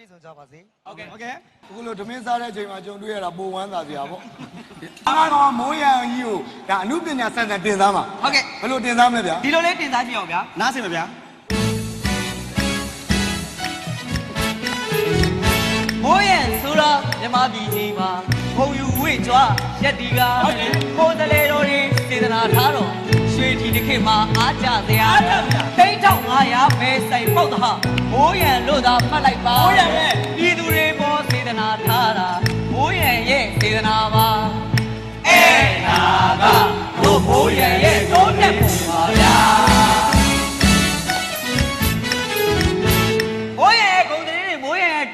ပြည့်စုံကြပါစေဟုတ်ကဲ့ဟုတ်ကဲ့အခုလိုဓမင်းစားတဲ့အချိန်မှာကျွန်တော်တွေ့ရတာပိုဝမ်းသာစရာပေါ့အားကောင်မိုးရံကြီးကိုဒါအမှုပညာစံစံတင်သားမှာဟုတ်ကဲ့ဘယ်လိုတင်သားမလဲဗျာဒီလိုလေးတင်စားကြည့်အောင်ဗျာနားစင်ပါဗျာမိုးရဲ့ဆိုတော့မြမပြည်ကြီးမှာဘုံယူဝိကြွားရက်တီကကိုယ်တလေတော်တွေစေတနာထားတော် ရွှေထီတစ်ခေတ်မှာအားကြစရာတိတ်ထောက်900ပဲဆိုင်ပုတ်တာမိုးရံလို့သာမှတ်လိုက်ပါမိုးရံရဲ့ပြည်သူတွေပေါ်စေတနာထားတာမိုးရံရဲ့စေတနာပါအဲ့ဒါကတို့မိုးရံရဲ့တိုးတက်ပုံပါဗျာ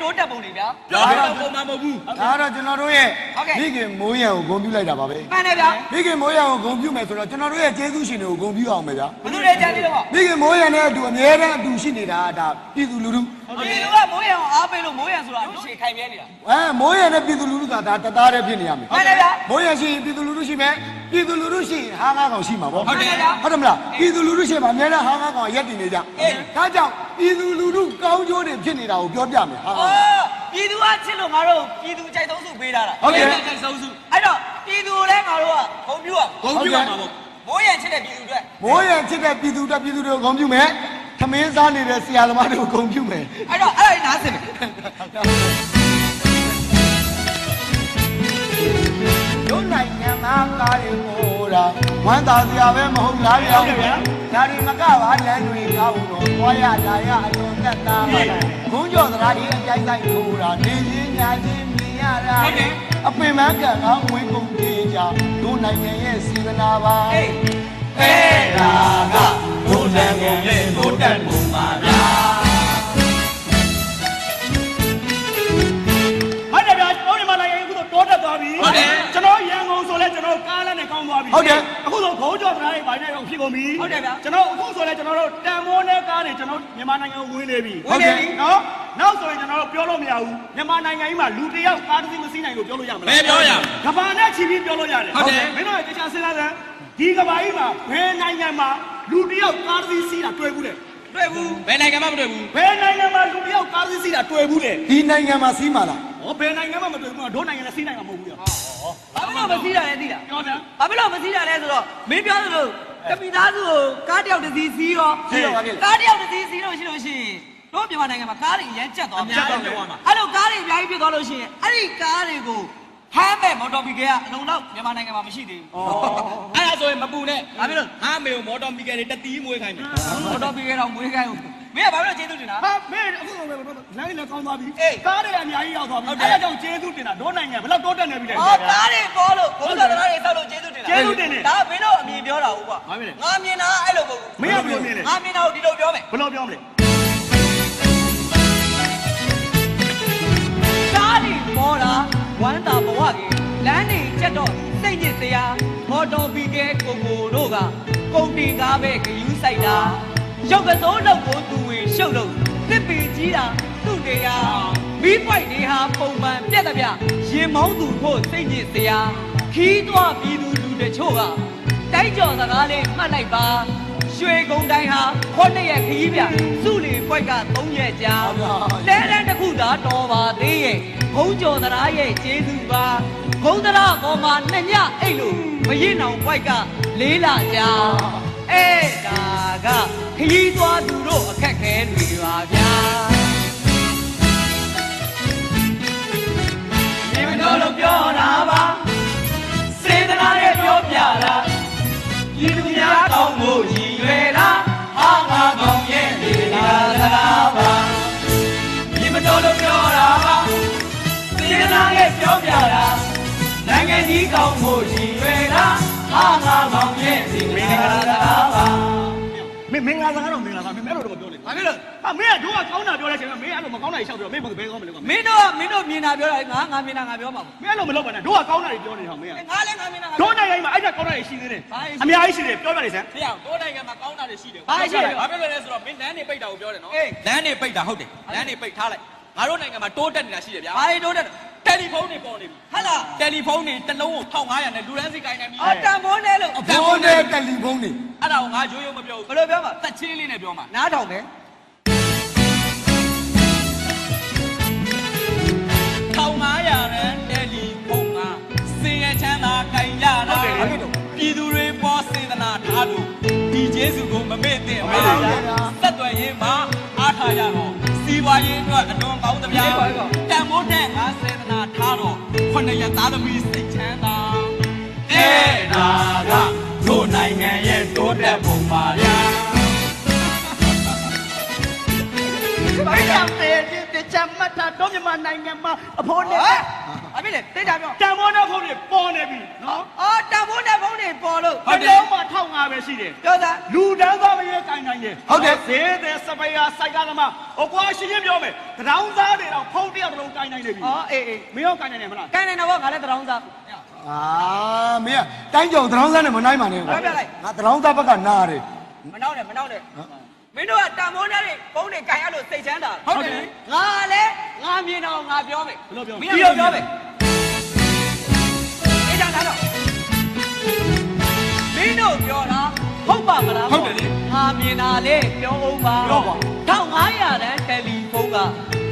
တိုးတက်ပုံတွေဗျာ ပြောပြတော့ပုံမှန်မဟုတ်ဘူးဒါကတော့ကျွန်တော်တို့ရဲ့ဟုတ်ကဲ့ မိခင်မိုးရံကိုဂုဏ်ပြုလိုက်တာပါပဲမှန်တယ်ဗျာမိခင်မိုးရံကိုဂုဏ်ပြုမယ်ဆိုတော့ကျွန်တော်တို့ရဲ့ကျေးဇူးရှင်တွေကိုဂုဏ်ပြုအောင်ပဲဗျာဘယ်သူတွေကြံသေးတော့မိခင်မိုးရံနဲ့အတူအမြဲတမ်းအတူရှိနေတာကဒါပြည်သူလူထု ဒီလူကမိုးရဲအောင်အားပေးလို့မိုးရဲဆိုတာအရှိခိုင်မြဲနေတာအဲမိုးရံနဲ့ပြည်သူလူထုကဒါတသားတည်းဖြစ်နေရမယ်မှန်တယ်ဗျာမိုးရံရှိရင်ပြည်သူလူထုရှိမယ်ပြည်သူလူထုရှိရင်ဟာငါးကောင်ရှိမှာပေါ့ဟုတ်တယ်ဗျာဟုတ်တယ်မလားပြည်သူလူထုရှိမှာအများနဲ့ဟာငါးကောင်ရက်တည်နေကြဒါကြောင့်ပြည်သူလူထုကောင်းကျိုးတွေဖြစ်နေတာကိုပြောပြမယ်ဟာအော်ပြည်သူကချစ်လို့ငါတို့ပြည်သူကြိုက်သုံးစုပေးထားတာဟုတ်ကဲ့ကြိုက်ဆုံးစုအဲ့တော့ပြည်သူလည်းငါတို့ကဂုံပြူอ่ะဂုံပြူရမှာပေါ့မိုးရဲချစ်တဲ့ပြည်သူတွေမိုးရံချစ်တဲ့ပြည်သူတက်ပြည်သူတွေကိုဂုဏ်ပြုမယ် သမင်းစားနေတဲ့ဆရာသမားတွေကိုဂုဏ်ပြုမယ်အဲ့တော့အဲ့ဒါနားစင်မယ်တို့နိုင်ငံမှာကားတွေကိုတာဝမ်းသာစရာပဲမဟုတ်လားဗျာဒါဒီမကပါလမ်းတွေကောင်းတော့သွားရလာရအလွန်သက်သာပါဘုန်းကျော်သရာဒီအပြိုင်ဆိုင်ထိုးတာနေချင်းညာချင်းမြင်ရတာအပင်မကံကောင်းဝင်ကုန်ပြေးကြတို့နိုင်ငံရဲ့စေတနာပါအေးအဲ့ဒါက ဘုံတန်ကုန်ရဲ့ဘုံတန်ပုံပါဗျာဟုတ်တယ်ဗျာကျွန်တော်ဒီမှာနိုင်ငံအခုတော့တိုးတက်သွားပြီဟုတ်တယ်ကျွန်တော်ရန်ကုန်ဆိုလဲကျွန်တော်ကားလမ်းနဲ့ကောင်းသွားပြီဟုတ်တယ်အခုဆိုဘုံကျော်သနားတွေဘာနဲ့တော့ဖြစ်ကုန်ပြီဟုတ်တယ်ဗျာကျွန်တော်အခုဆိုလဲကျွန်တော်တို့တန်မိုးနဲ့ကားတွေကျွန်တော်မြန်မာနိုင်ငံကိုဝင်နေပြီဝင်နေပြီနော်နောက်ဆိုရင်ကျွန်တော်တို့ပြောလို့မရဘူးမြန်မာနိုင်ငံကြီးမှာလူတစ်ယောက်ကားတစ်စီးမစီးနိုင်လို့ပြောလို့ရမလားဘယ်ပြောရကဘာနဲ့ချီပြီးပြောလို့ရတယ်ဟုတ်တယ်မင်းတို့ကတခြားစဉ်းစားစမ်း ဒီကဘာကြီးမှာဘယ်နိုင်ငံမှာလူတစ်ယောက်ကားတစ်စီးစီးတာတွေ့ဘူးလေတွေ့ဘူးဘယ်နိုင်ငံမှမတွေ့ဘူးဘယ်နိုင်ငံမှာလူတစ်ယောက်ကားတစ်စီးစီးတာတွေ့ဘူးလေဒီနိုင်ငံမှာစီးမှာလားဟောဘယ်နိုင်ငံမှမတွေ့ဘူးကတို့နိုင်ငံနဲ့စီးနိုင်မှာမဟုတ်ဘူးရောဘာဖြစ်လို့မစည်းတာလဲသိလားပြောတယ်ဘာဖြစ်လို့မစည်းတာလဲဆိုတော့မင်းပြောသလိုတပိသားစုကိုကားတစ်ယောက်တစ်စီးစီးရောစီးတော့ပါပြီကားတစ်ယောက်တစ်စီးစီးလို့ရှိလို့ရှိရင်တို့မြန်မာနိုင်ငံမှာကားတွေအရန်ကျက်သွားအများကြီးပြောရမှာအဲ့လိုကားတွေအများကြီးဖြစ်သွားလို့ရှိရင်အဲ့ဒီကားတွေကို ဟမ်းမဲ့မော်တော်ဘီကယ်ကအလုံးလောက်မြန်မာနိုင်ငံမှာမရှိသေးဘူးအဲ့ဒါဆိုရင်မပူနဲ့ဘာဖြစ်လို့ငါမေကိုမော်တော်မီကယ်တွေတတီးမွေးခိုင်းမယ်မော်တော်ဘီကယ်တော့မွေးခိုင်းဦးမင်းကဘာဖြစ်လို့ကျေးဇူးတင်တာဟာမင်းအခုဆိုလမ်းလည်းကောင်းသွားပြီအေးကားတွေအများကြီးရောက်သွားပြီဟုတ်တယ်အဲဒါကြောင့်ကျေးဇူးတင်တာတို့နိုင်ငံဘယ်လောက်တိုးတက်နေပြီလဲအော်ကားတွေပေါ်လို့ဘုရားတရားတွေတောက်လို့ကျေးဇူးတင်တာကျေးဇူးတင်တယ်ဒါမင်းတို့အမြင်ပြောတာဟုတ်ကွာဘာဖြစ်လဲငါမြင်တာအဲ့လိုမဟုတ်ဘူးမင်းကဘယ်လိုမြင်လဲငါမြင်တာကိုဒီလိုပြောမယ်ဘယ်လိုပြောမလဲကားတွေပေါ်တာ ဝမ်းသာဘဝကြီးလမ်းတွေချက်တော့စိတ်ညစ်စရာမော်တော်ဘီကယ်ကိုကိုတို့ကကုန်တင်ကားပဲဂယူးဆိုင်တာရုပ်ကစိုးတော့ကိုသူဝင်ရှုပ်လို့တစ်ပင်ကြီးတာသူ့နေရာမီးပွိုက်တွေဟာပုံမှန်ပြက်တဲ့ပြရင်မောင်းသူဖို့စိတ်ညစ်စရာခီးသွားပြည်သူလူတချို့ကတိုက်ကြော်စကားလေးမှတ်လိုက်ပါရွှေကုန်းတိုင်းဟာခုနှစ်ရက်ခရီးပြစုလီပွိုက်က3ရက်ကြာလဲလဲတစ်ခုသာတော်ပါသေးရဲ့ ဘုံကျော်သရားရဲ့ကျေးဇူးပါဘုံသရားပေါ်မှာနှစ်ညအိတ်လို့မရင်အောင်ဘွိုက်ကလေးလာကြအဲ့ဒါကခရီးသွားသူတို့အခက်ခဲတွေပါဗျာဒီမတော်လို့ပြောတာပါစေတနာနဲ့ပြောပြတာဒီလူများကောင်းဖို့ရည်ရွယ်တာဟာငါကောင်းရဲ့ ကြီးကောင်းဖို့ရည်ရွယ်တာဟာငါကောင်းရဲ့ဒီမင်္ဂလာတရားပါမင်းမင်္ဂလာစကားတော့မင်္ဂလာပါမင်းအဲ့လိုတော့မပြောနဲ့ဘာဖြစ်လို့ဟာမင်းကတို့ကကောင်းတာပြောလိုက်ချင်တယ်မင်းအဲ့လိုမကောင်းတာကြီးရှောက်ပြောမင်းဘယ်ဘယ်ကောင်းမလဲကွာမင်းတို့ကမင်းတို့မြင်တာပြောတာငါငါမြင်တာငါပြောမှာမင်းအဲ့လိုမလုပ်ပါနဲ့တို့ကကောင်းတာကြီးပြောနေတာမင်းကပေါ့ငါလည်းငါမြင်တာငါတို့နိုင်ငံမှာအဲ့ဒါကောင်းတာကြီးရှိသေးတယ်အများကြီးရှိတယ်ပြောပြလိုက်စမ်းဖေအောင်တို့နိုင်ငံမှာကောင်းတာတွေရှိတယ်ဘာရှိလဲဘာဖြစ်လို့လဲဆိုတော့မင်းလမ်းနေပိတ်တာကိုပြောတယ်နော်အေးလမ်းနေပိတ်တာဟုတ်တယ်လမ်းနေပိတ်ထားလိုက်ငါတို့နိုင်ငံမှာတိုးတက်နေတာရှိတယ်ဗျာဘာတွေတိုးတက် တယ်လီဖုန်းတွေပေါ်နေပြီဟုတ်လားတယ်လီဖုန်းတွေတစ်လုံးကို1500နဲ့လူတန်းစီကိုင်းနေပြီအော်တန်ဖိုးနဲ့လို့ဖုန်းနဲ့တယ်လီဖုန်းတွေအဲ့ဒါကိုငါရိုးရိုးမပြောဘူးဘယ်လိုပြောမှာသက်ချင်းလေးနဲ့ပြောမှာနားထောင်မယ်1500နဲ့တယ်လီဖုန်းကစင်ရချမ်းသာကိုင်းရတာပြည်သူတွေပေါ်စေတနာထားလို့ဒီကျေးဇူးကိုမမေ့သင့်ဘူးသက်သွယ်ရေးမှာအားထားရတော့စီးပွားရေးအတွက်အလွန်ကောင်းသမျှတန်ဖိုးတဲ့50 ခုနှစ်ရသားသမီးစိတ်ချမ်းသာအဲ့ဒါကတို့နိုင်ငံရဲ့တိုးတက်ပုံပါဗျာဘယ်ရောက်တယ်ဒီချမ်းမတ်တာတော့မြန်မာနိုင်ငံမှာအဖို့နဲ့ ဟာအပြည့်လေတိတ်တာပြောတန်ဖိုးတော့ဖုန်းတွေပေါ်နေပြီနော်အော်တန်ဖိုးတဲ့ဖုန်းတွေပေါ်လို့ဟုတ်တယ်လုံးမှာ1500ပဲရှိတယ်ပြောသားလူတန်းသားမရဲကိုင်နိုင်တယ်ဟုတ်တယ်ဈေးတဲ့စပယ်ယာစိုက်ကသမားဟိုကွာရှင်းရှင်းပြောမယ်တရောင်းသားတွေတော့ဖုန်းတစ်ယောက်တစ်လုံးကိုင်နိုင်နေပြီအော်အေးအေးမင်းရောကိုင်နိုင်တယ်မလားကိုင်းနေတာဘောငါလည်းတရောင်းစားအာမင်းကတိုင်းကြောင်သရောင်းစားနဲ့မနိုင်ပါနဲ့ကွာဟုတ်ပြလိုက်ငါသရောင်းသားဘက်ကနားတယ်မနှောက်နဲ့မနှောက်နဲ့မင်းတို့ကတန်ဖိုးတဲ့ဖုန်းတွေကိုင်ရလို့စိတ်ချမ်းသာဟုတ်တယ်ငါလည်းငါမြင်တော့ငါပြောမယ်ဘယ်လိုပြောမင်းတို့ပြောမယ် မင်းတို့ပြောတာဟုတ်ပါမလားဟုတ်တယ်လေငါမြင်တာလေပြောအောင်ပါ1500တန်းတယ်လီဖုန်းက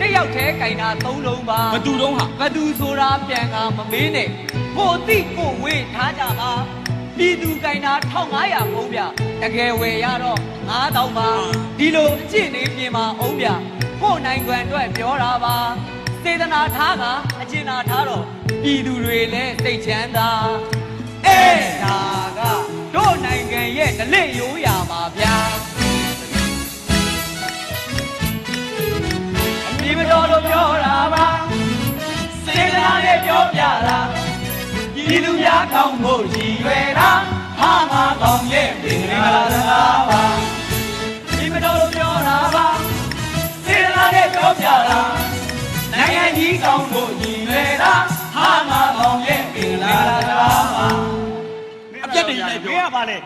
တစ်ယောက်တည်းကင်တာ3လုံးပါဘသူတုံးဟာဘသူဆိုတာပြန်ကမမေးနဲ့ကိုတိကိုဝေးထားကြပါပြည်သူကင်တာ1500ဖုန်းပြတကယ်ဝယ်ရတော့9000ပါဒီလိုအကျင့်နေပြင်ပါအောင်ပြကိုနိုင်ငံအတွက်ပြောတာပါစေတနာထားကအကျင့်နာထားတော့ပြည်သူတွေလည်းစိတ်ချမ်းသာ အဲ့ဒါကတို့နိုင်ငံရဲ့ဒလိရိုးရာပါဗျာဒီမတော်လို့ပြောတာပါစေတနာနဲ့ပြောပြတာဒီလူများကောင်းဖို့ရည်ရွယ်တာဟာငါကောင်းရဲ့ပင်္ဂလာစကားပါဒီမတော်လို့ပြောတာပါစေတနာနဲ့ပြောပြတာနိုင်ငံကြီးကောင်းဖို့ရည်ရွယ်တာ ဟာငါကောင်းရဲ့ပင်္ဂလာစကားပါ အပြတ်တွေလိုက်ပြောမင်းကပါလေ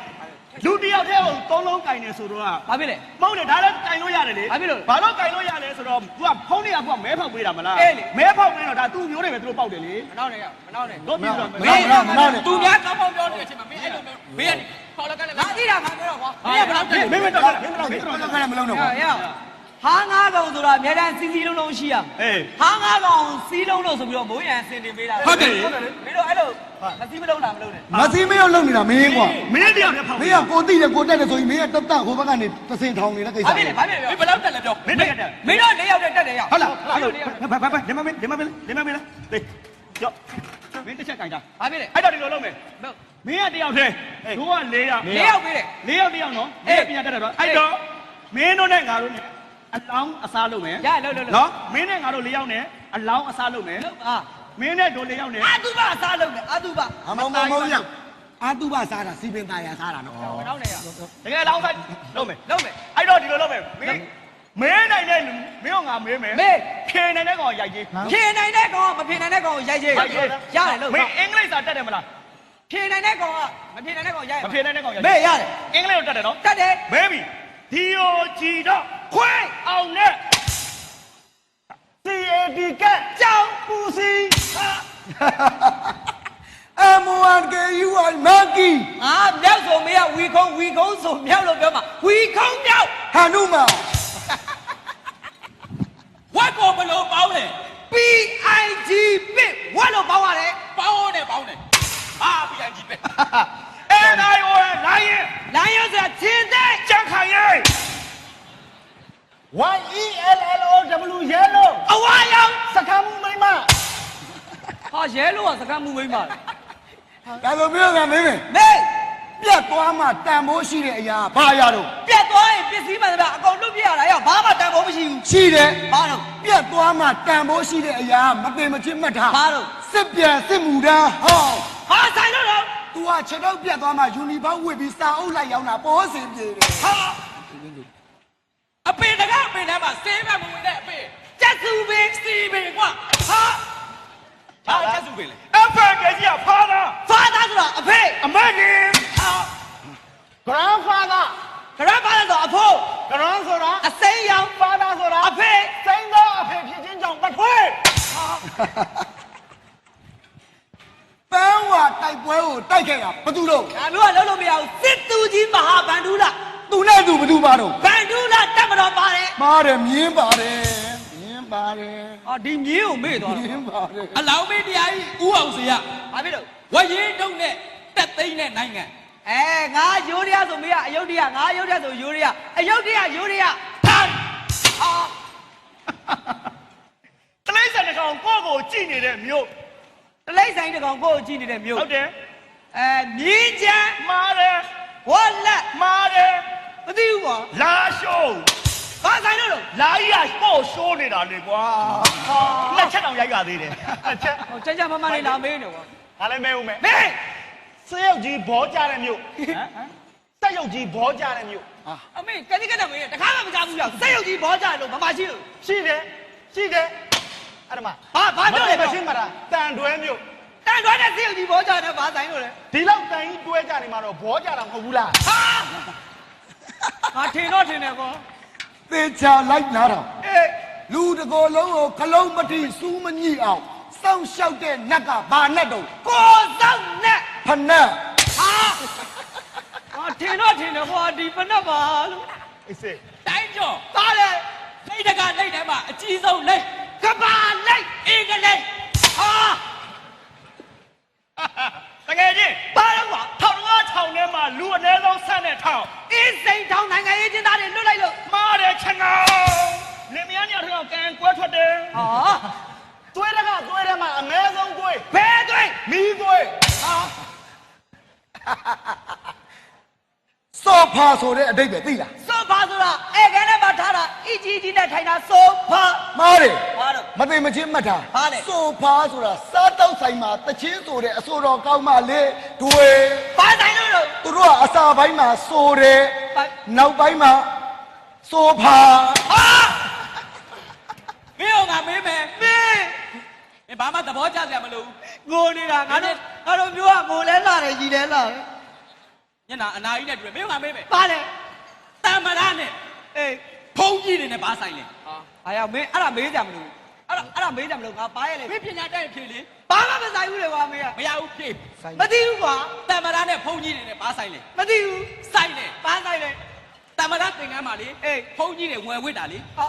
လူတစ်ယောက်တည်းကိုသုံးလုံးကိုင်နေဆိုတော့ ဘာဖြစ်လဲ မဟုတ်လေဒါလည်းကင်လို့ရတယ်လေ ဘာဖြစ်လို့လဲ ဘာလို့ကင်လို့ရလဲဆိုတော့ तू ကဖုန်းတွေက तू ကမဲဖောက်ပေးတာမလား အေးလေ မဲဖောက်ပေးတော့ဒါ तू မျိုးတွေပဲသူတို့ပေါက်တယ်လေ မနောက်နဲ့ရမနောက်နဲ့ တို့ပြီးတော့ မနောက်မနောက်မနောက်နဲ့ သူများကောင်းကောင်းပြောနေတဲ့အချိန်မှာမင်းအဲ့လိုမျိုးမင်းကခေါ်လက်ကလည်းငါသိတာငါပြောတော့ကွာမင်းကဘယ်တော့ မင်းမင်းတော့မင်းတော့မင်းတော့ ဘယ်ကလည်းမလုံးတော့ ရ ဘူး ရ ဟာငါးကောင်ဆိုတာအများတန်းစီစီလုံးလုံးရှိရအေးဟာငါးကောင်စီးလုံးလို့ဆိုပြီးတော့မိုးရန်ဆင်တင်ပေးတာဟုတ်တယ်မင်းတို့အဲ့လိုမစီးမလုံးတာမလုံးနဲ့မစီမင်းရောက်လုံနေတာမင်းကွာမင်းတယောက်တည်းဖောက်မင်းကကိုတိတယ်ကိုတက်တယ်ဆိုရင်မင်းကတက်တက်ဟိုဘက်ကနေသစင်ထောင်နေတဲ့ကိစ္စဘာဖြစ်လဲဘာဖြစ်လဲဘယ်လောက်တက်လဲပြောမင်းတယောက်တည်းမင်းတို့၄ယောက်တက်တက်တယ်ရဟုတ်လားဘာအဲ့လိုလို့၄ယောက်ဘာဘာဘာလက်မမင်းလက်မမင်းလက်မမင်းလားတေးကြောက်မင်းတစ်ချက်ကင်တာဘာဖြစ်လဲအဲ့တော့ဒီလိုလုပ်မယ်မင်းကတယောက်တည်းတို့က၄ယောက်၄ယောက်ပေးတယ်၄ယောက်တယောက်နော်အဲ့ပညာတတ်တယ်တော့အဲ့တော့မင်းတို့နဲ့ငါတို့နဲ့ အလောင်းအစားလုပ်မယ်ရလို့လို့လို့နော်မင်းနဲ့ငါတို့၄ယောက်နဲ့အလောင်းအစားလုပ်မယ်အာမင်းနဲ့တို့၄ယောက်နဲ့အာသူဘအစားလုံးတယ်အာသူဘအမောင်မောင်မောင်ရအာတုဘစားတာစီပင်သားရစားတာနော်မနောက်နဲ့ရတကယ်အလောင်းစားလုပ်မယ်လုံးမယ်အဲ့တော့ဒီလိုလုပ်မယ်မင်းမင်းနိုင်တဲ့လူမင်းကငါမေးမယ်မေးဖြေနိုင်တဲ့ကောင်ရိုက်ကြီးဖြေနိုင်တဲ့ကောင်မဖြေနိုင်တဲ့ကောင်ကိုရိုက်ရေးရတယ်လို့မင်းအင်္ဂလိပ်စာတတ်တယ်မလားဖြေနိုင်တဲ့ကောင်ကမဖြေနိုင်တဲ့ကောင်ရိုက်မဖြေနိုင်တဲ့ကောင်ရိုက်မေးရတယ်အင်္ဂလိပ်ကိုတတ်တယ်နော်တက်တယ်မဲပြီ ဒီယိုဂျီတော့ခွဲအောင်နဲ့ CAD ကကြောင်ပူစီ M1KUI မကီအာမြောက်ဆိုမေးရဝီခုံးဝီခုံးဆိုမြောက်လို့ပြောမှာဝီခုံးမြောက်ဟန်နုမာဝက်ကိုဘလို့ပေါင်းလဲ PIG ပစ်ဝက်လို့ပေါင်းရတယ်ပေါင်းတယ်ပေါင်းတယ်အာ PIG ပစ်အဲ့ဒါရောလို င်းရင်လိုင်းရစရာချင်းတဲ့ကြက်ခိုင်ရင် YELLOW yellow အဝါရောင်စကမ်းမိမဟာရဲလို့ကစကမ်းမှုမိမ့်ပါလေဒါလိုမျိုးကမင်းမင်းမေးပြတ်သွားမှတန်ဖိုးရှိတဲ့အရာဘာရတော့ပြတ်သွားရင်ပစ္စည်းမှန်တယ်ဗျအကုန်လွတ်ပြရတာရောဘာမှတန်ဖို့မရှိဘူးရှိတယ်ဘာလို့ပြတ်သွားမှတန်ဖိုးရှိတဲ့အရာမပင်မချင်းမှတ်ထားဘာလို့စစ်ပြန်စစ်မှုတန်းဟောဟာဆိုင်လို့တော့ तू ကခြေတော့ပြတ်သွားမှယူနီဖောင်းဝတ်ပြီးစာအုပ်လိုက်ရောက်တာပေါ်စင်ပြေတယ်ဟာအပေတကအပေထဲမှာစေးမဲ့မဝင်တဲ့အပေကျက်စုပင်စီပင်ကွာဟာဟာကျက်စုပင်လေအဖေကကြီးကဖားတာဖာသားဆိုတာအဖေအမကြီးဟာ grandfather ဂရဖာသားဆိုအဖိုး grand ဆိုတာအစိမ်းရောင် father ဆိုတာအဖေစိမ့်သောအဖေဖြစ်ခြင်းကြောင့်ပထွေး ပန်းဝါတိုက်ပွဲကိုတိုက်ခဲ့တာဘာတူတော့ဒါမျိုးကလုံးလို့မရဘူးစစ်သူကြီးမဟာဗန္ဓုလသူနဲ့သူဘာတူပါတော့ဗန္ဓုလတက်မတော်ပါတယ်မားတယ်မြင်းပါတယ်မြင်းပါတယ်ဟာဒီမြင်းကိုမေ့သွားမြတော့င်းပါတယ်အလောင်းမင်းတရားကြီးဥအောင်စရဘာဖြစ်လို့ဝရင်တုံနဲ့တတက်သိန်းတဲ့နိုင်ငံအဲငါယိုးရရဆိုမင်းကအယုတ်တရားငါအယုတ်တရားဆိုယိုးရရအယုတ်တရားယိုးရရထိုင်အာတလိမ့်ဆန်တစ်ကောင်ကိုယ့်ကိုကြည့်နေတဲ့မြို့ တလိမ့်ဆိုင်တစ်ကောင်ကိုယ့်ကိုကြည့်နေတဲ့မြို့ဟုတ်တယ်အဲမြင်းချမ်းမားတယ်ဝက်လက်မားတယ်မသိဘူးကွာလာရှိုးဘာဆိုင်လို့လို့လာကြီးကကိုယ့်ရှိုးနေတာလေကွာဟာလက်ချက်တောင်ရိုက်ရသေးတယ်လက်ချက်ဟိုကြကြမမလေးလာမေးနေကွာဒါလည်းမဲဦးမဲမေးစရုပ်ကြီးဘောကြတဲ့မြို့စက်ရုပ်ကြီးဘောကြတဲ့မြို့အမေကတိကတက်မေးတခါမှမကြဘူးကြောက်စက်ရုပ်ကြီးဘောကြလို့မမရှိလို့ရှိတယ်ရှိတယ် အဲ့ဒါမှဘာဘာပြောလဲမရှင်းမလားတန်တွဲမြို့တန်တွဲတဲ့စက်ရုပ်ကြီးဘောကြတယ်ဘာဆိုင်လို့လဲဒီလောက်တန်ကြီးတွဲကြနေမှာတော့ဘောကြတာမဟုတ်ဘူးလားဟာငါထင်တော့ထင်တယ်ကွာသေချာလိုက်နာတော့အေးလူတကောလုံးကိုခလုံးမတိစူးမညိအောင်စောင့်ရှောက်တဲ့နတ်ကဘာနတ်တော့ကိုစောက်နဲ့ဖနက်ဟာငါထင်တော့ထင်တယ်ကွာဒီပနက်ပါလို့အေးစေးတိုင်းကျော်သားလေလိတ်တကလိတ်ထဲမှာအကြီးဆုံးလိတ် ကဘာလိတ်အင်္ဂလိပ်ဟာတကယ်ချင်းပါတော့ကွာထောင်ငါထောင်ထဲမှာလူအနည်းဆုံးဆန့်တဲ့ထောင်အင်းစိန်ထောင်းနိုင်ငံရေးချင်းသားတွေလွတ်လိုက်လို့မားတယ်ချငောင်းလင်မယားညောင်ထောင်ကန်ကွဲထွက်တယ်ဟာသွေးတကသွေးထဲမှာအမဲဆုံးသွေးဘယ်သွေးမီးသွေးဟာ စောဖာဆိုတဲ့အတိတ်ပဲသိလားဆိုဖာဆိုတာအဲခဲနဲ့မှထားတာအကြီးကြီးနဲ့ထိုင်တာဆိုဖာမားတယ်ဘာတော့မသိမချင်းမှတ်တာဘာလဲစောဖာဆိုတာစားတောက်ဆိုင်မှာတချင်းဆိုတဲ့အဆိုတော်ကောင်းမှလေတွေဘာဆိုင်လို့လို့သူတို့ကအစာပိုင်းမှာဆိုတယ်ဘာနောက်ပိုင်းမှာစောဖာဟာမင်းကမေးမယ်မင်းမင်းဘာမှသဘောကျစရာမလိုဘူးငိုနေတာငါတို့ငါတို့မျိုးကငိုလဲလာတယ်ကြီးလဲလာတယ် ညနာအနာကြီးနဲ့တူတယ်မင်းကမေးမယ်ဘာလဲတမ္မရနဲ့အေးဖုံးကြီးတွေနဲ့ဘာဆိုင်လဲဟာအားရမင်းအဲ့ဒါမေးကြမလို့အဲ့ဒါအဲ့ဒါမေးကြမလို့ငါပါရလေမင်းပညာတတ်ရင်ဖြေလေဘာမှမဆိုင်ဘူးလေကွာမင်းကမရဘူးဖြေမသိဘူးကွာတမ္မရနဲ့ဖုံးကြီးတွေနဲ့ဘာဆိုင်လဲမသိဘူးဆိုင်လေဘာဆိုင်လဲတမ္မရသင်္ကန်းပါလေအေးဖုံးကြီးတွေဝယ်ဝစ်တာလေဟာတ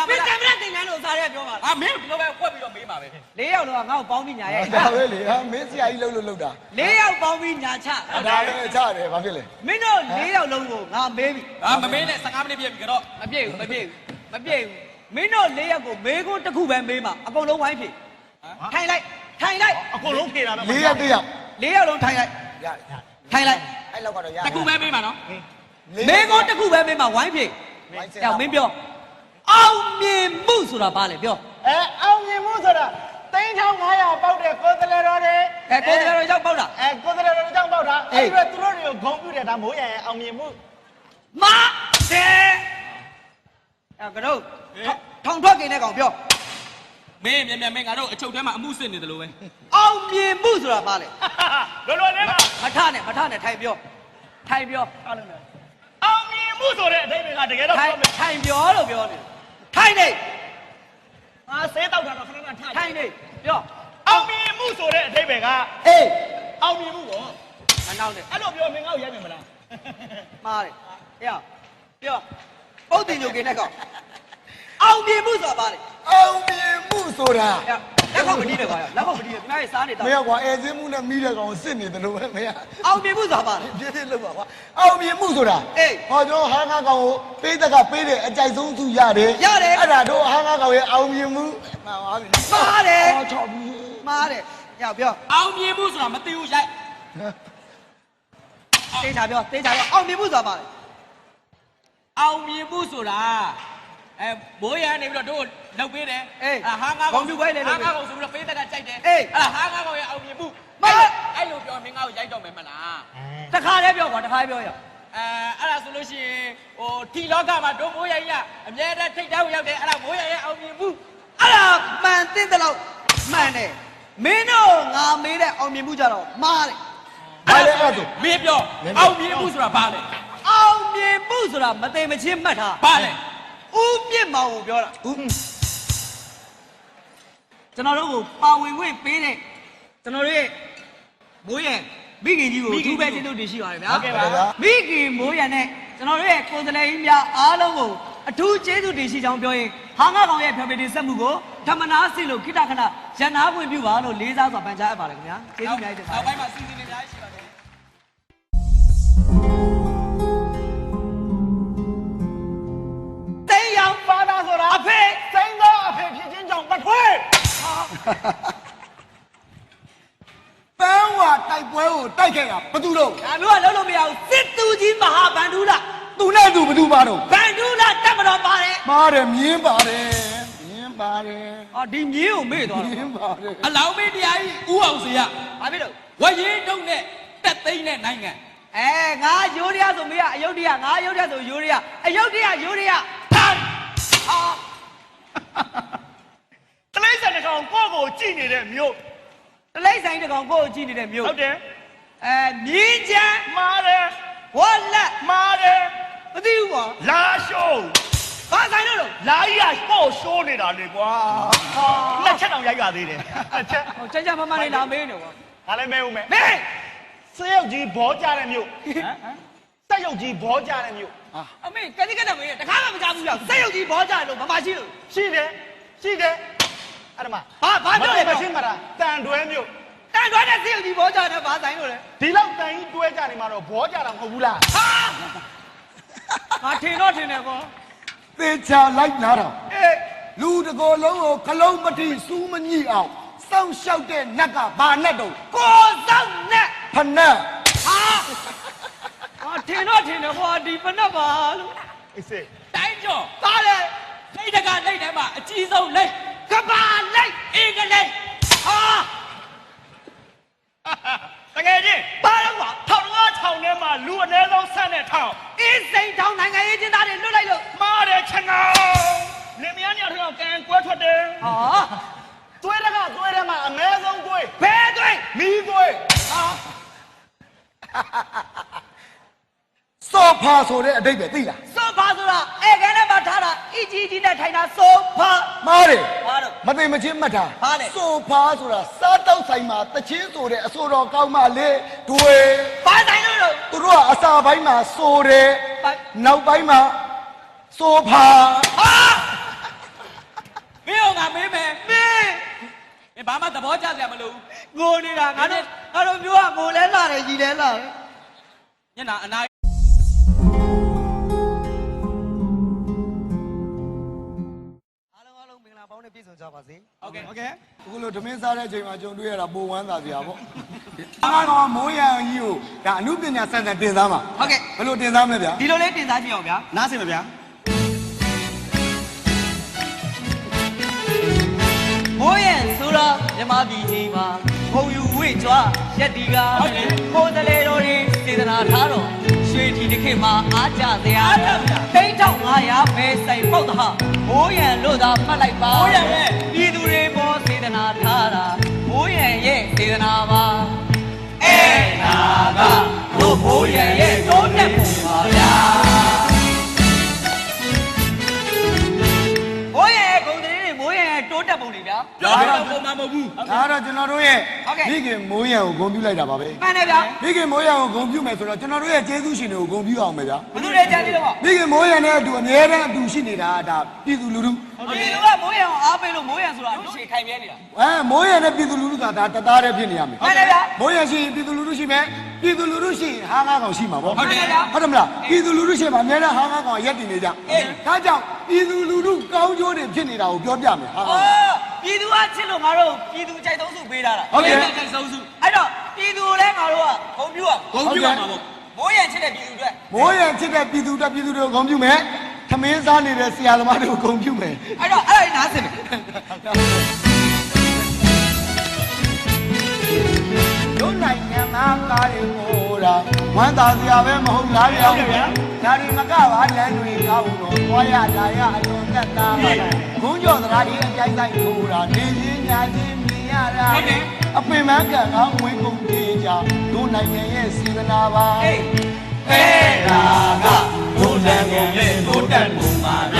မ္မရတမ္မရသင်္ကန်းလို့စားရပြောပါအာမင်းဘယ်လိုပဲခွက်ပြီးတော့မေးပါပဲလေးယောက်တော့ငါ့ကိုပေါင်းပြီးညာရဲ့ဒါပဲလေဟာမင်းဆရာကြီးလှုပ်လို့လှုပ်တာလေးယောက်ပေါင်းပြီးညာချဒါလည်းချတယ်ဘာဖြစ်လဲမင်းတို့လေးယောက်လုံးကိုငါမေးပြီအာမမေးနဲ့15မိနစ်ပြည့်ပြီကတော့မပြည့်ဘူးမပြည့်ဘူးမပြည့်ဘူးမင်းတို့လေးယောက်ကိုမေးခွန်းတစ်ခုပဲမေးမှာအကုန်လုံးဝိုင်းဖြေထိုင်လိုက်ထိုင်လိုက်အကုန်လုံးဖြေတာပဲလေးရက်တယောက်လေးယောက်လုံးထိုင်လိုက်ရတယ်ထိုင်လိုက်အဲ့လောက်ကတော့ရတစ်ခုပဲမေးမှာနော်လေးမေးခွန်းတစ်ခုပဲမေးမှာဝိုင်းဖြေဝိုင်းစင်အဲ့မင်းပြော အောင်မြင်မှုဆိုတာဘာလဲပြောအဲအောင်မြင်မှုဆိုတာ3500ပေါက်တဲ့ကိုယ်စလဲတော်တွေအဲကိုယ်စကားတော်ရောက်ပေါက်တာအဲကိုယ်စလဲတော်ကြောင့်ပေါက်တာအဲ့ဒီတော့သူတို့တွေကိုဂုံပြတယ်ဒါမိုးရရဲ့အောင်မြင်မှုမတဲ့အဲ့ကတော့ထောင်ထွက်กินတဲ့ကောင်ပြောမင်းမြန်မြန်မင်းငါတို့အချုပ်ထဲမှာအမှုစစ်နေတယ်လို့ပဲအောင်မြင်မှုဆိုတာဘာလဲလောလောလေးကမထနဲ့မထနဲ့ထိုင်ပြောထိုင်ပြောအောင်မြင်မှုဆိုတဲ့အဓိပ္ပာယ်ကတကယ်တော့ထိုင်ပြောမယ်ထိုင်ပြောလို့ပြောနေ ထိုင်နေငါဆေးတောက်တာတော့ခဏခဏထားထိုင်နေပြောအောင်မြင်မှုဆိုတဲ့အဓိပ္ပာယ်ကအေးအောင်မြင်မှုပေါ့မနောက်နဲ့အဲ့လိုပြောမင်းငါ့ကိုရိုက်မယ်မလားမားတယ်အေးပြောပုတ်တင်ညိုกินတဲ့ကောင်အောင်မြင်မှုဆိုတာဘာလဲအောင်မြင်မှုဆိုတာ လက်ခေါက်မတီးတယ်ကွာလက်ခေါက်မတီးတယ်ဒီမှာစားနေတော့မင်းကွာအဲစင်းမှုနဲ့မိတဲ့ကောင်ကိုစစ်နေတယ်လို့ပဲမင်းကအောင်မြင်မှုဆိုတာဘာလဲပြည့်ပြည့်လုပ်ပါကွာအောင်မြင်မှုဆိုတာအေးဟောကျွန်တော်ဟာငါကောင်ကိုပေးတက်ကပေးတယ်အကြိုက်ဆုံးသူရတယ်ရတယ်အဲ့ဒါတို့ဟာငါကောင်ရဲ့အောင်မြင်မှုမှန်ပါပြီမားတယ်ဟောချော်ပြီမားတယ်ညပြောအောင်မြင်မှုဆိုတာမသိဘူးရိုက်တေးချပြောတေးချပြောအောင်မြင်မှုဆိုတာဘာလဲအောင်မြင်မှုဆိုတာ အဲမိုးရနေပြီးတော့တို့လုပ်ပေးတယ်အေးအာဟာငါဂုံပြူပွဲလေးလုပ်ဟာပေးငါကောင်ဆိုပြီးတော့ပေးတက်ကကြိုက်တယ်အေးအဲ့ဒါဟာငါကောင်ရဲ့အောင်မြင်မှုမဟုတ်အဲ့လိုပြောမင်းငါ့ကိုရိုက်တော့မယ်မလားတခါတည်းပြောကွာတခါတည်းပြောရအဲအဲ့ဒါဆိုလို့ရှိရင်ဟိုဒီလောကမှာတို့မိုးရကြီးကအမြဲတမ်းထိတ်တန်းကိုရောက်တယ်အဲ့ဒါမိုးရရဲ့အောင်မြင်မှုအဲ့ဒါမှန်တဲ့တဲ့လောက်မှန်တယ်မင်းတို့ငါမေးတဲ့အောင်မြင်မှုကြတော့မားတယ်ဘာလဲအဲ့ဒါဆိုမင်းပြောအောင်မြင်မှုဆိုတာဘာလဲအောင်မြင်မှုဆိုတာမသိမချင်းမှတ်ထားဘာလဲ ဦးမြင့်မောင်ကိုပြောတာဦးကျွန်တော်တို့ကိုပါဝင်ခွင့်ပေးတဲ့ကျွန်တော်တို့ရဲ့မိုးရမိခင်ကြီးကိုအထူးပဲကျေးဇူးတင်ရှိပါတယ်ဗျာဟုတ်ကဲ့ပါမိခင်မိုးရနဲ့ကျွန်တော်တို့ရဲ့ကိုယ်စားလှယ်ကြီးများအားလုံးကိုအထူးကျေးဇူးတင်ရှိကြောင်းပြောရင်ဟာငါကောင်ရဲ့ဖျော်ဖြေတင်ဆက်မှုကိုဓမ္မနာစင်လို့ခိတခဏရန်နာဝင်ပြုပါလို့လေးစားစွာပန်ကြားအပ်ပါတယ်ခင်ဗျာကျေးဇူးအများကြီးတင်ပါနောက်တပိုင်းယ်မှာစီစဉ်နေကြရှိပါ ပန်းဝါတိုက်ပွဲကိုတိုက်ခဲ့တာဘသူတော့ဒါမျိုးကလုံးလို့မရဘူးစစ်သူကြီးမဟာဗန္ဓုလသူနဲ့သူဘသူပါတော့ဗန္ဓုလတက်မတော်ပါတယ်မားတယ်မြင်းပါတယ်မြင်းပါတယ်အော်ဒီမြင်းကိုမေ့သွားမြတော့င်းပါတယ်အလောင်းမင်းတရားကြီးဥအောင်စီရဘာဖြစ်လို့ဝရင်တုံနဲ့တက်သိန်းတဲ့နိုင်ငံအဲငါယိုးရရဆိုမေးရအယုတ်တရားငါယုတ်ရဆိုယိုးရရအယုတ်တရားယိုးရရတန်ဟာ တလိမ့်စံတစ်ကောင်ကိုယ့်ကိုကြည့်နေတဲ့မြို့တလိမ့်ဆိုင်တကောင်ကိုယ်ကိုကြည့်နေတဲ့မြို့ဟုတ်တယ်အဲမြင်းချမ်းမားတယ်ဝက်လက်မားတယ်မသိဘူးကွာလာရှိုးဘာဆိုင်လို့လို့လာကြီးကကိုယ့်ရှိုးနေတာလေကွာလက်ချက်တောင်ရိုက်ရသေးတယ်လက်ချက်ဟိုကြကြမမလေးလာမေးနေကွာဒါလည်းမဲဦးမဲမေးစရုပ်ကြီးဘောကြတဲ့မြို့စက်ရုပ်ကြီးဘောကြတဲ့မြို့အမေကတိကတမေးတခါမှမကြဘူးကြောက်စက်ရုပ်ကြီးဘောကြလို့မမရှိလို့ရှိတယ်ရှိတယ် အဲ့ဒါမှဘာဘာပြောလဲမရှင်းမလားတန်တွဲမြို့တန်ထွက်တဲ့စက်ရုပ်ကြီးဘောကြတယ်ဘာဆိုင်လို့လဲဒီလောက်တန်ကြီးတွဲကြနေမှာတော့ဘောကြတာမဟုတ်ဘူးလားဟာငါထင်တော့ထင်တယ်ကွာသေချာလိုက်နာတော့အေးလူတကောလုံးကိုခလုံးမတိစူးမညိအောင်စောင့်ရှောက်တဲ့နတ်ကဘာနတ်တော့ကိုစောက်နဲ့ဖနက်ဟာဟာထင်တော့ထင်တယ်ကွာဒီပနတ်ပါလို့အေးစေးတိုင်းကျော်ပါလေလိတ်တကလိတ်ထဲမှာအကြီးဆုံးလိတ် ကဘာလိုက်အင်္ဂလိပ်ဟာတကယ်ချင်းပါတော့ကွာထောင်ငါထောင်ထဲမှာလူအနည်းဆုံးဆန့်တဲ့ထောင်အင်းစိန်ထောင်းနိုင်ငံရေးကျင်းသားတွေလွတ်လိုက်လို့မားတယ်ချင်အောင်လင်မယားညောင်ထောင်ကန်ကွဲထွက်တယ်ဟာသွေးတကသွေးထဲမှာအမဲဆုံးသွေးဘယ်သွင်းမီးသွေးစောဖာဆိုတဲ့အတိတ်ပဲသိလားဆိုဖာဆိုတာအဲခဲနဲ့မှ ထားတာအီကြီးကြီးနဲ့ထိုင်တာဆိုဖာ မားတယ်ဘာလို့မသိမချင်းမှတ်တာဘာလဲစောဖာဆိုတာစားတောက်ဆိုင်မှာတချင်းဆိုတဲ့အဆိုတော်ကောင်းမလေးတွေဘာဆိုင်လို့လို့ သူတို့ကအစာပိုင်းမှာဆိုတယ်ဘာ နောက်ပိုင်းမှာစောဖာဟာမင်းအောင်ငါမေးမယ်မင်းမင်းဘာမှသဘောကျစရာမလိုဘူးငိုနေတာငါတို့ငါတို့မျိုးကငိုလဲလာတယ်ကြီးလဲလာတယ် ညနာအနာ နဲ့ပြည့်စုံကြပါစေ ဟုတ်ကဲ့ โอเค အခုလိုဓမင်းစားတဲ့အချိန်မှာကြုံတွေ့ရတာပိုဝမ်းသာစရာပေါ့အားကောင်မိုးရံကြီးကိုဒါအမှုပညာစံစံတင်သားမှာ ဟုတ်ကဲ့ ဘယ်လိုတင်သားမလဲဗျာ ဒီလိုလေးတင်စားကြည့်အောင်ဗျာ နားစင်ပါဗျာ မိုးရဲ့ဆိုတော့မြမပြည်ကြီးမှာဘုံယူဝိကြွားရက်ဒီကကိုယ်တလေတော်တွေစေတနာထားတော် ရွှေထီတစ်ခေတ်မှာအားကြစရာတိတ်ထောက်900ပဲဆိုင်ပေါက်တာမိုးရံလို့သာမှတ်လိုက်ပါပြည်သူတွေပေါ်စေတနာထားတာမိုးရံရဲ့စေတနာပါအဲနာကတို့မိုးရံရဲ့တိုးတက်ပုံပါဗျာ ဗျာပြောပြတော့ပုံမှန်မဟုတ်ဘူးဒါကတော့ကျွန်တော်တို့ရဲ့ဟုတ်ကဲ့မိခင်မိုးရံကိုဂုဏ်ပြုလိုက်တာပါပဲမှန်တယ်ဗျာမိခင်မိုးရံကိုဂုဏ်ပြုမယ်ဆိုတော့ကျွန်တော်တို့ရဲ့ကျေးဇူးရှင်တွေကိုဂုဏ်ပြုအောင်မယ်ဗျာဘယ်သူတွေကြမ်းသေးလို့မိခင်မိုးရံနဲ့အတူအမြဲတမ်းအတူရှိနေတာဒါပြည်သူလူထုဒီလူကမိုးရံအောင်အားပေးလို့မိုးရံဆိုတာအရှိခိုင်မြဲနေတာအဲမိုးရံနဲ့ပြည်သူလူထုကဒါတသားတည်းဖြစ်နေရမယ်မှန်တယ်ဗျာမိုးရံရှိရင်ပြည်သူလူထုရှိမယ်ပြည်သူလူထုရှိရင်ဟာငါးကောင်ရှိမှာပေါ့ဟုတ်တယ်ဗျာဟုတ်တယ်မလားပြည်သူလူထုရှိမှာအများနဲ့ဟာငါးကောင်ရက်တည်နေကြဒါကြောင့်ပြည်သူလူထုကောင်းကျိုးတွေဖြစ်နေတာကိုပြောပြမယ်ဟာအော် ပြည်သူကချစ်လို့ငါတို့ပြည်သူကြိုက်သုံးစုပေးထားတာဟုတ်ကဲ့ကြိုက်ဆုံးစုအဲ့တော့ပြည်သူကိုလည်းငါတို့ကဂုဏ်ပြုရဂုံပြပါမှာပေါ့မိုးရံချစ်တဲ့ပြည်သူတွေမိုးရံချစ်တဲ့ပြည်သူတက်ပြည်သူတွေကိုဂုဏ်ပြုမယ်သမင်းစားနေတဲ့ဆရာသမားတွေကိုဂုဏ်ပြုမယ်အဲ့တော့အဲ့ဒါနားစင်တယ်တို့နိုင်ငံသားကားတွေကို တာဝမ်းသာစရာပဲမဟုတ်လားဗျာဒါဒီမကပါလမ်းတွေကောင်းတော့သွားရလာရအလွန်သက်သာဘုန်းကျော်သရာဒီအကြိုက်ဆိုင်ထိုးတာနေချင်းညာချင်းမြင်ရတာအပင်မကံကဝင်းကုန်ပြေးကြတို့နိုင်ငံရဲ့စေတနာပါအေးအဲဒါကတို့နိုင်ငံရဲ့တို့တက်မှုပါဗျ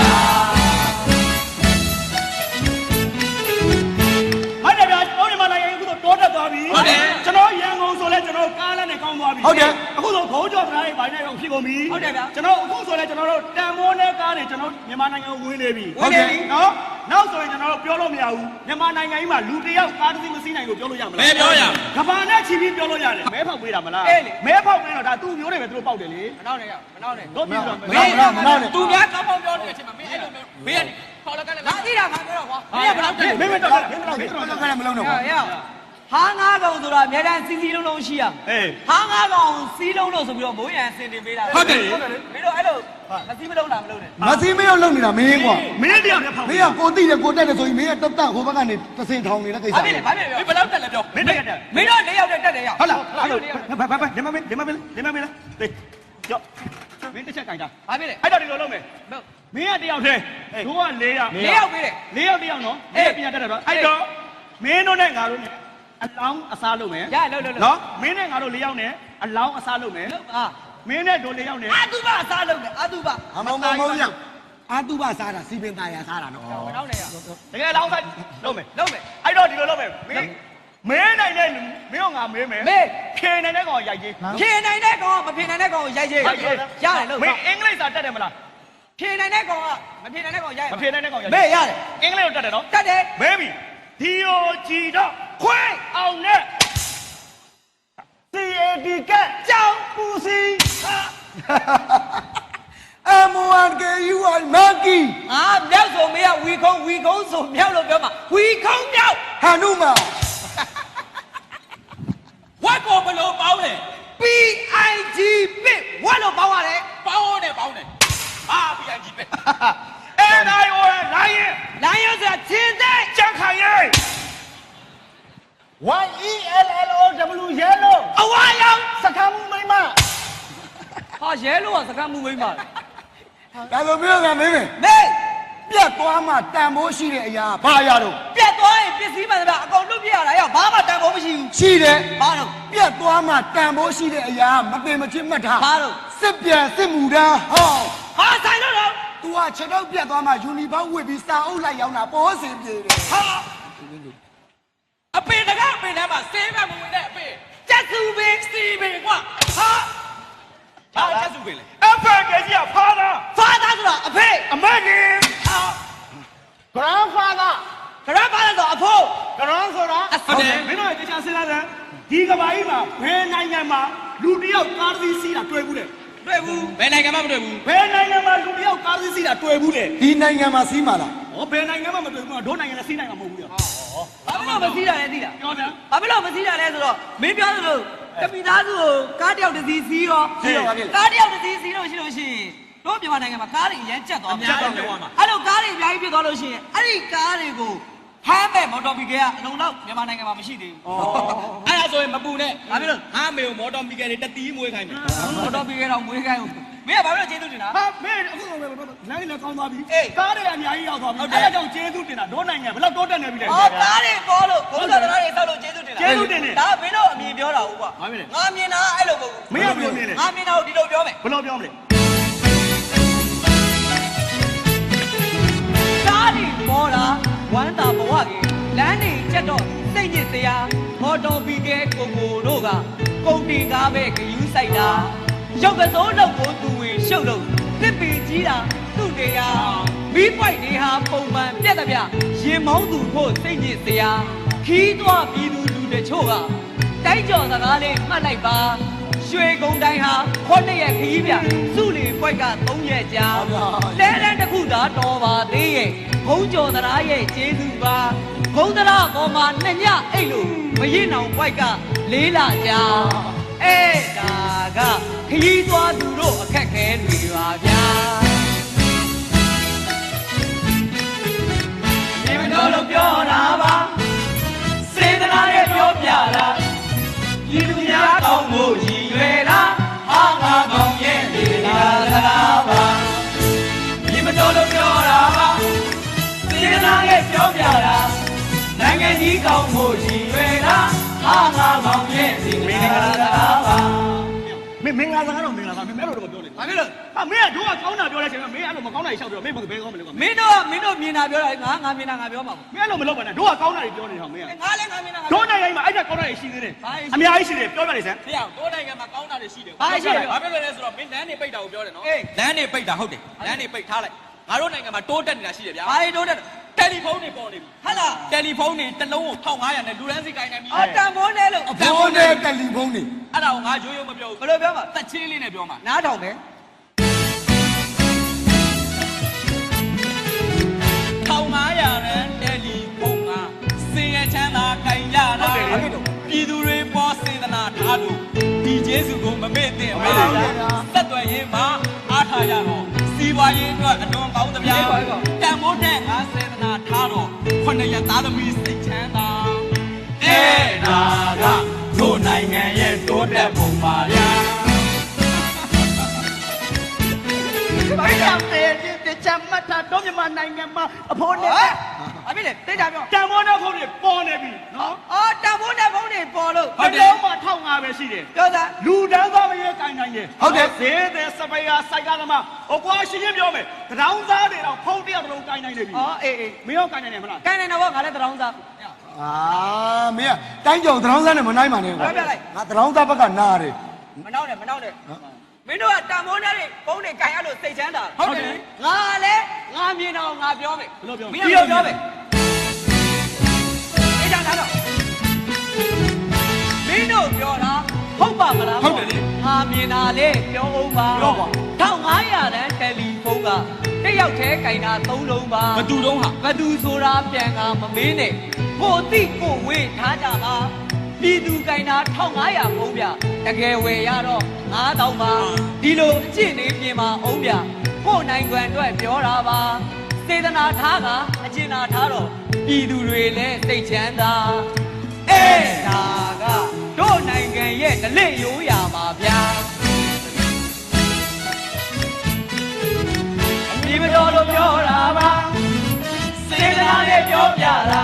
ာဟုတ်တယ်ဗျာကျွန်တော်ဒီမှာနို သွားပြီဟုတ်တယ်အခုဆိုဘုံကျော်သနားတွေဘာနဲ့တော့ဖြစ်ကုန်ပြီဟုတ်တယ်ဗျာကျွန်တော်အခုဆိုလဲကျွန်တော်တို့တန်မိုးနဲ့ကားတွေကျွန်တော်မြန်မာနိုင်ငံကိုဝင်နေပြီဟုတ်တယ်နော်နောက်ဆိုရင်ကျွန်တော်တို့ပြောလို့မရဘူးမြန်မာနိုင်ငံကြီးမှာလူတစ်ယောက်ကားတစ်စီးမစီးနိုင်လို့ပြောလို့ရမလားဘယ်ပြောရကဘာနဲ့ချီပြီးပြောလို့ရတယ်မဲဖောက်ပေးတာမလားအေးလေမဲဖောက်ပေးတော့ဒါသူ့မျိုးတွေပဲသူတို့ပေါက်တယ်လေမနောက်နဲ့ရမနောက်နဲ့တို့ပြီးတော့မနောက်မနောက်နဲ့သူများကောင်းကောင်းပြောနေတဲ့အချိန်မှာမင်းအဲ့လိုမျိုးမင်းကခေါ်လက်ကလည်းငါသိတာငါပြောတော့ကွာမင်းကဘယ်လောက်တည်းမင်းမတော်မင်းမတော်မင်းဘတော်ယ်လိုကလည်းမလုံးတော့ရဘူးရ ဟာငါးကောင်ဆိုတာအများတန်းစီစီလုံးလုံးရှိရအေး ဟာငါးကောင်စီးလုံးလို့ဆိုပြီးတော့မိုးရန်ဆင်တင်ပေးတာမင်းတို့အဲ့လိုမစီးမလုံးလားမလုံးနဲ့မသိမရောက်လုံနေတာမင်းကွာမင်းတယောက်နဲ့ဖောက်မင်းကကိုတိတယ်ကိုတက်တယ်ဆိုရင်မင်းကတက်တက်ဟိုဘက်ကနေတစင်ထောင်နေတဲ့ကိစ္စဘာဖြစ်လဲဘာဖြစ်လဲမင်းဘယ်လောက်တက်လဲပြောမင်းတက်တက်မင်းတို့လေးယောက်တည်းတက်တယ်ရောက်ဟုတ်လားဘာအဲ့လို့လိုလေးယောက်ဘာဘာဘာဒီမှာမင်းဒီမှာမင်းဒီမှာမင်းလေကြော့မင်းတစ်ချက်ကြိုက်တာဘာဖြစ်လဲအဲ့တော့ဒီလိုလုပ်မယ်မင်းကတယောက်တည်းတို့က၄ယောက်လေးယောက်ပေးတယ် ၄ယောက်တယောက်နော်အေးအဲ့ပြန်တက်တယ်တော့အဲ့တော့မင်းတို့နဲ့ငါတို့နဲ့ အလောင်းအစားလုပ်မယ်ရလို့လို့လို့နော်မင်းနဲ့ငါတို့၄ယောက်နဲ့အလောင်းအစားလုပ်မယ်အာမင်းနဲ့တို့၄ယောက်နဲ့အတုပအစားလုံးတယ်အတုပအမောင်မောင်မောင်ရအာတုဘစားတာစီပင်သားရစားတာနော်မနောက်နဲ့ရတကယ်အလောင်းစားလုပ်မယ်လုံးမယ်အဲ့တော့ဒီလိုလုပ်မယ်မင်းမင်းနိုင်တဲ့လူမင်းကငါမေးမယ်မေးဖြေနိုင်တဲ့ကောင်ရိုက်ကြီးဖြေနိုင်တဲ့ကောင်ကမဖြေနိုင်တဲ့ကောင်ကိုရိုက်ချေရတယ်လို့မင်းအင်္ဂလိပ်စာတတ်တယ်မလားဖြေနိုင်တဲ့ကောင်ကမဖြေနိုင်တဲ့ကောင်ရိုက်မဖြေနိုင်တဲ့ကောင်ရိုက်မေးရတယ်အင်္ဂလိပ်ကိုတတ်တယ်နော်တက်တယ်မဲပြီ ဒီယိုဂျီတော့ခွဲအောင်နဲ့ CAD ကကြောင်ပူစီ M1KUI Monkey အာမြောက်ဆိုမေးကဝီခုံးဝီခုံးဆိုမြောက်လို့ပြောမှာဝီခုံးမြောက်ဟာနုမဝက်ကိုဘယ်လိုပေါင်းလဲ PIG ပစ်ဝတ်လို့ပေါင်းရတယ်ပေါင်းတယ်ပေါင်းတယ်အာပြန်ကြည့်ပဲ NIO လိုင်းရင်လိုင်းရုပ်ဆိုတာချင်းတဲ့ကြံ ခိုင်ရင် YELLOW yellow အဝါရောင်စကားမှုမိမဟာရဲလို့ကစကားမှုမိမ့်ပါဒါဆိုမင်းကမင်းမင်းမေးပြတ်သွားမှတန်ဖိုးရှိတဲ့အရာဘာရတော့ပြတ်သွားရင်ပစ္စည်းမှန်တယ်ဗျအကုန်လွတ်ပြရတာရောက်ဘာမှတန်ဖို့မရှိဘူးရှိတယ်ဘာလို့ပြတ်သွားမှတန်ဖိုးရှိတဲ့အရာမပင်မချင်းမှတ်ထားဘာလို့စစ်ပြန်စစ်မှုတန်းဟောဟာဆိုင်လို့တော့ तू ကခြေတော့ပြတ်သွားမှယူနီဖောင်းဝတ်ပြီးစာအုပ်လိုက်ရောက်တာပေါ်စင်ပြေတယ်ဟာအပင်တကအပင်ထဲမှာဆေးဘက်မဝင်တဲ့အပင်ကျက်စုပင်စီပင်ကွာဟာဟာချက်စုပင်လေအဖက်ကကြီးကဖားတာဖာသားဆိုတာအဖေအမတ်ကြီးဟာ grandfather ကရပါလဲဆိုအဖိုး grand ဆိုတာအဟုတ်တယ်မင်းတို့ရဲ့တရားစဉ်းစားစမ်းဒီကဘာကြီးမှာဘယ်နိုင်ငံမှာလူတစ်ယောက်ကားတစ်စီးစီးတာတွေ့ဘူးလေ တွေ့ဘူးဘယ်နိုင်ငံမှမတွေ့ဘူးဘယ်နိုင်ငံမှာလူတစ်ယောက်ကားတစ်စီးစီးတာတွေ့ဘူးလေဒီနိုင်ငံမှာစီးမှာလားဟောဘယ်နိုင်ငံမှမတွေ့ဘူးကတို့နိုင်ငံလည်းစီးနိုင်မှာမဟုတ်ဘူးလေဘာဖြစ်လို့မစည်းတာလဲသိလားပြောတယ်ဘာဖြစ်လို့မစည်းတာလဲဆိုတော့မင်းပြောသလိုတပိသားစုကိုကားတယောက်တစ်စီးစီးရောစီးတော့ပါပြီကားတယောက်တစ်စီးစီးလို့ရှိလို့ရှိရင်တို့မြန်မာနိုင်ငံမှာကားတွေအရင်ကျက်သွားအဲ့လိုကားတွေအများကြီးဖြစ်သွားလို့ရှိရင်အဲ့ဒီကားတွေကို ဟမ်းမဲ့မော်တော်ဘီကကအလုံးတော့မြန်မာနိုင်ငံမှာမရှိသေးဘူးအဲ့ဒါဆိုရင်မပူနဲ့ဘာဖြစ်လို့ဟာမေကိုမော်တော်မီကယ်တွေတတီးမွေးခိုင်းမယ်မော်တော်ဘီကတော့မွေးခိုင်းဦးမင်းကဘာဖြစ်လို့ကျေးဇူးတင်တာဟာမင်းအခုလိုပဲလမ်းလည်းကောင်းသွားပြီအေးကားတွေအများကြီးရောက်သွားပြီအဲ့ဒါကြောင့်ကျေးဇူးတင်တာတို့နိုင်ငံဘယ်လောက်တိုးတက်နေပြီလဲအော်ကားတွေပေါ်လို့ဘုရားတရားတွေဆောက်လို့ကျေးဇူးတင်တာကျေးဇူးတင်တယ်ဒါမင်းတို့အမြင်ပြောတာဟုတ်ကွာဘာဖြစ်လဲငါမြင်တာအဲ့လိုမဟုတ်ဘူးမင်းကဘယ်လိုမြင်လဲငါမြင်တာကိုဒီလိုပြောမယ်ဘယ်လိုပြောမလဲကားတွေပေါ်တာ ဝမ်းသာဘဝကြီးလမ်းတွေချက်တော့စိတ်ညစ်စရာမော်တော်ဘီကဲကိုကိုတို့ကကုန်တင်ကားပဲဂယူးဆိုင်တာရုပ်ကစိုးတော့ကိုသူဝင်ရှုပ်လို့တစ်ပင်ကြီးတာသူ့နေရာမီးပွိုက်နေဟာပုံမှန်ပြက်တဲ့ပြရင်မောင်းသူဖို့စိတ်ညစ်စရာခီးသွားပြီးသူလူတချို့ကတိုက်ကြော်စကားလေးမှတ်လိုက်ပါရွှေကုန်းတိုင်းဟာခေါင်းရက်ခီးပြစုလီပွိုက်က3ရက်ကြာလဲလဲတစ်ခုသာတော်ပါသေးရဲ့ ဘုံကျော်သရားရဲ့ကျေးဇူးပါဘုံသရားပေါ်မှာနှစ်ညအိတ်လို့မရင်အောင်ပွိုက်ကလေးလာကြာအဲ့ဒါကခီးသွားသူတို့အခက်ခဲတွေပါဗျာဒီမတော်လို့ပြောတာပါစေတနာနဲ့ပြောပြတာဒီလူများကောင်းဖို့ရည်ရွယ်တာဟာငါကောင်းရဲ့ဒီလာစကားပါဒီမတော်လို့ပြောတာပါ စေတနာနဲ့ပြောပြတာနိုင်ငံကြီးကောင်းဖို့ရည်ရွယ်တာဟာငါကောင်းရဲ့ဒီလာစကားပါမင်းမင်္ဂလာစကားတော့မင်္ဂလာစကားမင်းအဲ့လိုတော့မပြောလေဟဘာဖြစ်လို့ဟာမင်းကတို့ကကောင်းတာပြောလိုက်ချင်မင်းအဲ့လိုမကောင်းတာရှောက်ပြောမင်းဘယ်ဘယ်ကောင်းမလဲကွာမင်းတို့ကမင်းတို့မြင်တာပြောတာငါငါမြင်တာငါပြောမှာမင်းအဲ့လိုမလုပ်ပါနဲ့တို့ကကောင်းတာတွေပြောနေတာမင်းကပေါ့ငါလည်းငါမြင်တာငါတို့နိုင်ငံမှာအဲ့ဒါကောင်းတာတွေရှိသေးတယ်အများကြီးရှိတယ်ပြောပြလိုက်စမ်းဖေအောင်ကိုနိုင်ငံမှာကောင်းတာတွေရှိတယ်ဘာရှိလဲဘာဖြစ်လို့လဲဆိုတော့မင်းလမ်းနေပိတ်တာကိုပြောတယ်နော်အေးလမ်းနေပိတ်တာဟုတ်တယ်လမ်းနေပိတ်ထားလိုက်ငါတို့နိုင်ငံမှာတိုးတက်နေတာရှိတယ်ဗျာဘာတွေတိုးတက် တယ်လီဖုန်းတွေပေါ်နေပြီဟဟလားတယ်လီဖုန်းတွေတစ်လုံးကို1500နဲ့လူရန်စီကိုင်းနေပြီအော်တန်ဖိုးနဲ့လို့အဖိုးနဲ့တယ်လီဖုန်းနေအဲ့ဒါကိုငါရိုးရိုးမပြောဘယ်ဘူးလိုပြောမှာသက်ချင်းလေးနဲ့ပြောမှာနားထောင်မယ်1500နဲ့တယ်လီဖုန်းကစင်ရချမ်းသာကိုင်ရတာပြည်သူတွေပေါ်စေတနာထားလို့ဒီကျေးဇူးကိုမမေ့သင့်ဘူးသက်သွယ်ရေးမှာအားထားရတော့စီးပွားရေးအတွက်အလွန်ကောင်းသမျှတန် မိုးတဲ့ငါစေတနာထားတော့ခုနှစ်ရက်သားသမီးစိတ်ချမ်းသာအဲ့ဒါကတို့နိုင်ငံရဲ့တိုးတက်ပုံပါဗျာဘာကြောင့်တဲ့တဲ့ချမ်းမတ်တာတို့မြန်မာနိုင်ငံမှာအဖိုးနဲ့ဟဲ့ ဘာဖြစ်လဲတိတ်တာပြောတန်ဖိုးတဲ့ဖုန်းတွေပေါ်နေပြီနော်အော်တန်ဖိုးနဲ့ဖုန်းတွေပေါ်လို့ဟုတ်တယ်လုံးမှာ1500ပဲရှိတယ်ပြောသားလူတန်းသားမရဲကိုင်းနိုင်တယ်ဈေးတဲ့စပယ်ယာစိုက်ကသမားဟိုကွာရှင်းရှင်းပြောမယ်တရောင်းသားတွေတော့ဖုန်းတယောက်တစ်လုံးကိုင်းနိုင်နေပြီအော်အေးအေးမင်းရောကိုင်းနိုင်တယ်မလားကိုင်းနေတော့ငါလည်းတရောင်းစားအာမင်းကတိုင်းကြောင်သရောင်းစားနဲ့မနိုင်ပါနဲ့ကွာပြောပြလိုက်ငါသရောင်းသားဘက်ကနားတယ်မနောက်နဲ့မနောက်နဲ့မင်းတို့ကတန်ဖိုးနဲ့ဖုန်းတွေကိုင်းရလို့စိတ်ချမ်းသာဟုတ်တယ်ငါလည်းငါမြင်တော့ငါပြောမယ်ဘယ်လိုပြောမင်းတို့ပြောမယ် မင်းတို့ပြောတာဟုတ်ပါမလားဟုတ်တယ်လေဟာမြင်တာလေပြောအောင်ပါပြောပါ1500တန်းတယ်လီဖုန်းကတစ်ယောက်တည်းကင်တာ3လုံးပါဘသူတုံးဟာဘသူဆိုတာပြန်ကမမင်းနဲ့ကိုတိကိုဝေးထားကြပါပြည်သူကင်တာ1500ဖုန်းပြတကယ်ဝယ်ရတော့9000ပါဒီလိုအကျင့်နေပြင်ပါအောင်ပြကိုနိုင်ငံအတွက်ပြောတာပါစေတနာထားကအကျင့်နာထားတော့ပြည်သူတွေလည်းစိတ်ချမ်းသာအဲ့ဒါက တို့နိုင်ငံရဲ့ဒလိရိုးရာပါဗျာဒီမတော်လို့ပြောတာပါစေတနာနဲ့ပြောပြတာ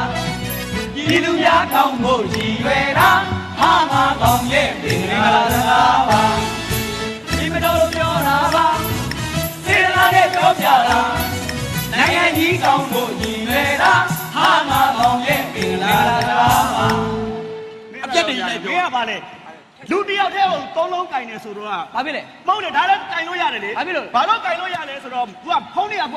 ပြည်သူများကောင်းဖို့ရည်ရွယ်တာဟာငါကောင်းရဲ့ပင်လာတာပါဒီမတော်လို့ပြောတာပါစေတနာနဲ့ပြောပြတာနိုင်ငံကြီးကောင်းဖို့ရည်ရွယ်တာဟာငါကောင်းရဲ့ပင်လာတာပါ အပြက်တွေနဲ့ပြောမင်းကပါလေလူတယောက်တည်းကိုသုံးလုံးကင်နေဆိုတော့ဘာဖြစ်လဲ မဟုတ်လေဒါလည်းကင်လို့ရတယ်လေဘာဖြစ်လို့လဲ ဘာလို့ကင်လို့ရလဲဆိုတော့ तू ကဖုန်းတွေက तू က